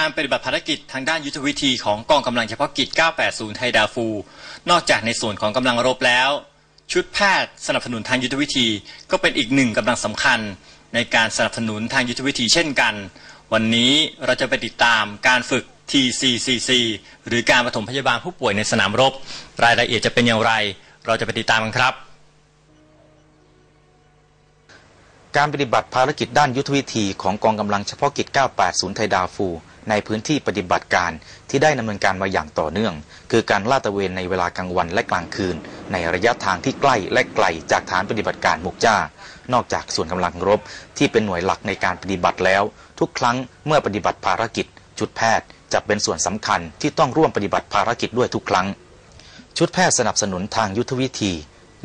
การปฏิบัติภารกิจทางด้านยุทธวิธีของกองกำลังเฉพาะกิจ 980 ไทยดาฟู นอกจากในส่วนของกำลังรบแล้ว ชุดแพทย์สนับสนุนทางยุทธวิธี ก็เป็นอีกหนึ่งกำลังสำคัญ ในการสนับสนุนทางยุทธวิธีเช่นกัน วันนี้เราจะไปติดตามการฝึก TCCC หรือการปฐมพยาบาลผู้ป่วยในสนามรบ รายละเอียดจะเป็นอย่างไร เราจะไปติดตามกันครับ การปฏิบัติภารกิจด้านยุทธวิธีของกองกำลังเฉพาะกิจ 980 ไทยดาฟู ในพื้นที่ปฏิบัติการที่ได้ดำเนินการมาอย่างต่อเนื่อง คือการลาดตระเวนในเวลากลางวันและกลางคืน ในระยะทางที่ใกล้และไกลจากฐานปฏิบัติการมุกจ้า นอกจากส่วนกำลังรบ ที่เป็นหน่วยหลักในการปฏิบัติแล้ว ทุกครั้งเมื่อปฏิบัติภารกิจ ชุดแพทย์จะเป็นส่วนสำคัญที่ต้องร่วมปฏิบัติภารกิจด้วยทุกครั้ง ชุดแพทย์สนับสนุนทางยุทธวิธี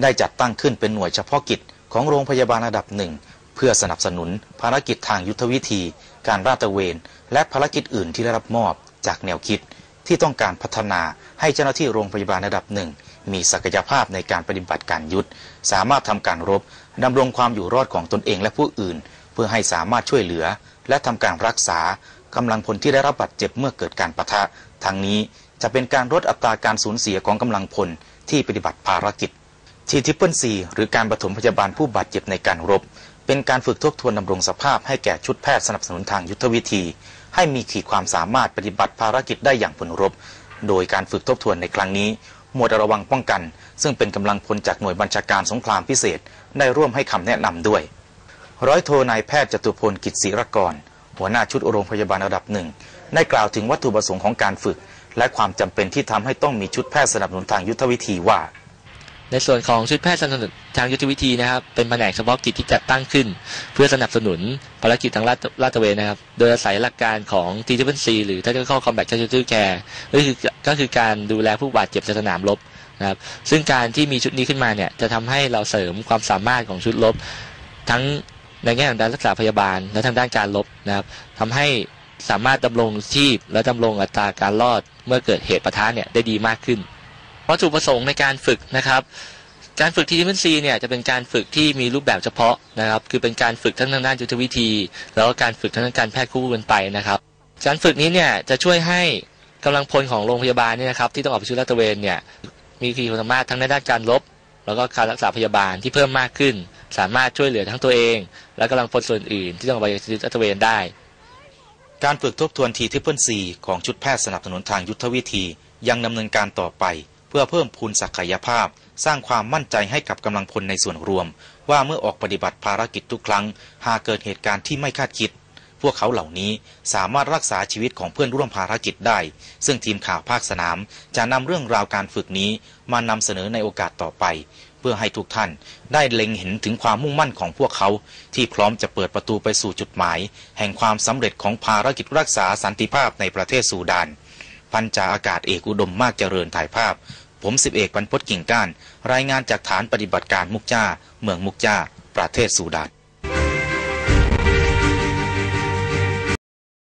ได้จัดตั้งขึ้นเป็นหน่วยเฉพาะกิจของโรงพยาบาลระดับหนึ่ง เพื่อสนับสนุนภารกิจทางยุทธวิธี การราดตระเวน และภารกิจอื่นที่ได้รับมอบจากแนวคิด ที่ต้องการพัฒนาให้เจ้าหน้าที่โรงพยาบาลระดับหนึ่ง มีศักยภาพในการปฏิบัติการยุทธ สามารถทำการรบดำรงความอยู่รอดของตนเองและผู้อื่น เพื่อให้สามารถช่วยเหลือ และทำการรักษากำลังพลที่ได้รับบาดเจ็บเมื่อเกิดการปะทะทางนี้จะเป็นการลดอัตราการสูญเสียของกำลังพลที่ปฏิบัติภารกิจทีทิปเปิลซีหรือการปฐมพยาบาลผู้บาดเจ็บในการรบ เป็นการฝึกทบทวนดำรงสภาพให้แก่ชุดแพทย์สนับสนุนทางยุทธวิธี ให้มีขีดความสามารถปฏิบัติภารกิจได้อย่างผลรบ โดยการฝึกทบทวนในครั้งนี้ หมวดระวังป้องกัน ซึ่งเป็นกำลังพลจากหน่วยบัญชาการสงครามพิเศษ ได้ร่วมให้คำแนะนำด้วย ร้อยโทนายแพทย์จตุพลกิจศิรกร หัวหน้าชุดโรงพยาบาลระดับหนึ่งได้กล่าวถึงวัตถุประสงค์ของการฝึก และความจำเป็นที่ทำให้ต้องมีชุดแพทย์สนับสนุนทางยุทธวิธีว่า ในส่วนของชุดแพทย์สนับสนุนทางยุทธวิธีนะครับ เป็นแผนกเฉพาะกิจที่จัดตั้งขึ้น เพื่อสนับสนุนภารกิจทางลาดลาดตระเวนนะครับ โดยอาศัยหลักการของ t t p c หรือ Tactical Combat Casualty Care ก็คือก็คือการดูแลผู้บาดเจ็บในสนามรบนะครับ ซึ่งการที่มีชุดนี้ขึ้นมาเนี่ย จะทำให้เราเสริมความสามารถของชุดรบ ทั้งในแง่ของการรักษาพยาบาล และทางด้านการรบนะครับทำให้สามารถดำรงชีพ และดำรงอัตราการรอดเมื่อเกิดเหตุปะทะเนี่ยได้ดีมากขึ้น วัตถุประสงค์ในการฝึกนะครับ การฝึกทีมซีเนี่ยจะเป็นการฝึกที่มีรูปแบบเฉพาะนะครับ คือเป็นการฝึกทั้งทางด้านยุทธวิธี แล้วก็การฝึกทั้งด้านการแพทย์คู่กันไปนะครับ การฝึกนี้เนี่ยจะช่วยให้กำลังพลของโรงพยาบาลเนี่ยนะครับที่ต้องออกไปช่วยลาดตระเวนเนี่ยมีขีดความสามารถทั้งในด้านการรบแล้วก็การรักษาพยาบาลที่เพิ่มมากขึ้น สามารถช่วยเหลือทั้งตัวเอง และกำลังพลส่วนอื่น ที่ต้องออกไปลาดตระเวนได้ การฝึกทบทวนทีทิปเปิลซีของชุดแพทย์สนับสนุนทางยุทธวิธียังดำเนินการต่อไป พื่อเพิ่มพูนศักยภาพ สร้างความมั่นใจให้กับกำลังพลในส่วนรวม ว่าเมื่อออกปฏิบัติภารกิจทุกครั้ง หากเกิดเหตุการณ์ที่ไม่คาดคิด พวกเขาเหล่านี้สามารถรักษาชีวิตของเพื่อนร่วมภารกิจได้ ซึ่งทีมข่าวภาคสนาม จะนำเรื่องราวการฝึกนี้มานำเสนอในโอกาสต่อไป เพื่อให้ทุกท่านได้เล็งเห็นถึงความมุ่งมั่นของพวกเขา ที่พร้อมจะเปิดประตูไปสู่จุดหมาย แห่งความสำเร็จของภารกิจรักษาสันติภาพในประเทศซูดานพันจ่าอากาศเอกอุดมมากเจริญถ่ายภาพ ผมสิบเอกบรรพตกิ่งก้าน รายงานจากฐานปฏิบัติการมุกจ้า เมืองมุกจ้า ประเทศสูดาน